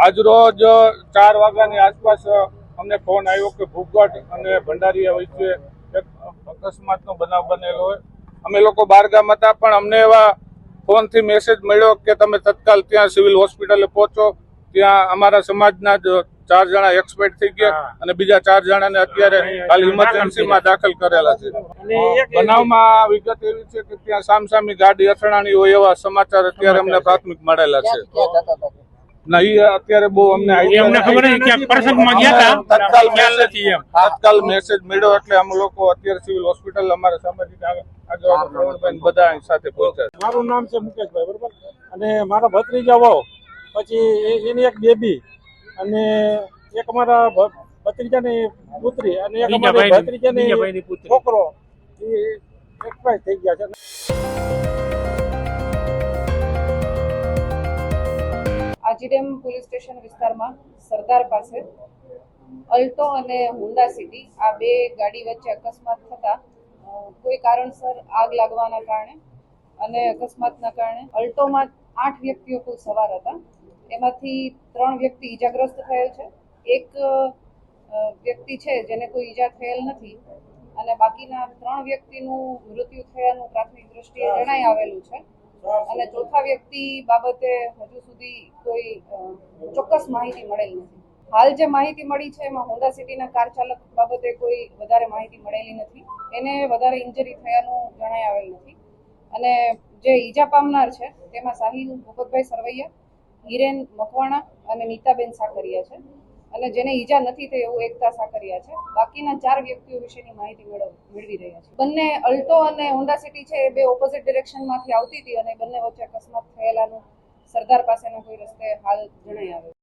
આજરોજ ચાર વાગ્યાની આસપાસ અમને ફોન આવ્યો કે ભૂગટ અને ભંડારીયા વચ્ચે એક અકસ્માતનો બનાવ બનેલો હોય. અમે લોકો બહારગામ હતા પણ અમને એવા ફોનથી મેસેજ મળ્યો કે તમે તત્કાલ ત્યાં સિવિલ હોસ્પિટલે પહોંચો. ત્યાં અમારા સમાજના જ ચાર જણા એક્સપર્ટ થઈ ગયા અને બીજા ચાર જણાને અત્યારે હાલ ઇમરજન્સીમાં દાખલ કરેલા છે. બનાવમાં વિગત એવી છે કે ત્યાં સામસામી ગાડી અથડાણી હોય એવા સમાચાર અત્યારે અમને પ્રાથમિક મળેલા છે. ના અત્યારે બહુ અમને idea ખબર નથી. પ્રસંગમાં ગયા હતા તત્કાલ નથી એમ. તત્કાલ મેસેજ મળ્યો એટલે અમે લોકો અત્યારે સિવિલ હોસ્પિટલ અમારે સામાજિક આગેવાનો પ્રવીણભાઈ બધા સાથે પહોંચ્યા મારું નામ છે મુકેશભાઈ બરોબર? અને મારા ભત્રીજા વહુ પછી એની એક બેબી અને એક અમારા ભત્રીજાની પુત્રી અને એક ભત્રીજા અમારી ભત્રીજાની પુત્રી. છોકરો એ એક્સપાયર થઈ ગયા છે. આજીડેમ પોલીસ સ્ટેશન વિસ્તારમાં સરદાર પાસે અલ્ટો અને હોન્ડા સિટી આ બે ગાડી વચ્ચે અકસ્માત થતા કોઈ કારણસર આગ લાગવાના કારણે અને અકસ્માતના કારણે અલ્ટોમાં આઠ વ્યક્તિઓ કુલ સવાર હતા. એમાંથી ત્રણ વ્યક્તિ ઈજાગ્રસ્ત થયેલ છે. એક વ્યક્તિ છે જેને કોઈ ઈજા થયેલ નથી અને બાકીના ત્રણ વ્યક્તિનું મૃત્યુ થયાનું પ્રાથમિક દ્રષ્ટિએ જણાઈ આવેલું છે. અને ચોથા વ્યક્તિ બાબતે હજુ સુધી કોઈ ચોક્કસ માહિતી મળેલ નથી. હાલ જે માહિતી મળી છે એમાં હોન્ડા સિટીના કાર ચાલક બાબતે કોઈ વધારે માહિતી મળેલી નથી. એને વધારે ઇન્જરી થયાનું જણાઈ આવેલ નથી. અને જે ઈજા પામનાર છે, તેમાં સાહિલ ભૂપતભાઈ સરવૈયા, હિરેન મકવાણા અને નીતાબેન સાકરિયા છે. અને જેને ઈજા નથી થઈ એવું એકતા સાકરિયા છે. બાકીના ચાર વ્યક્તિઓ વિશેની માહિતી મેળવ રહ્યા છે. બંને અલ્ટો અને હોન્ડા સિટી છે, એ બે ઓપોઝિટ ડિરેક્શનમાંથી આવતી હતી અને બંને વચ્ચે અકસ્માત થયેલાનું સરદાર પાસેના કોઈ રસ્તે હાલ જણાઈ આવે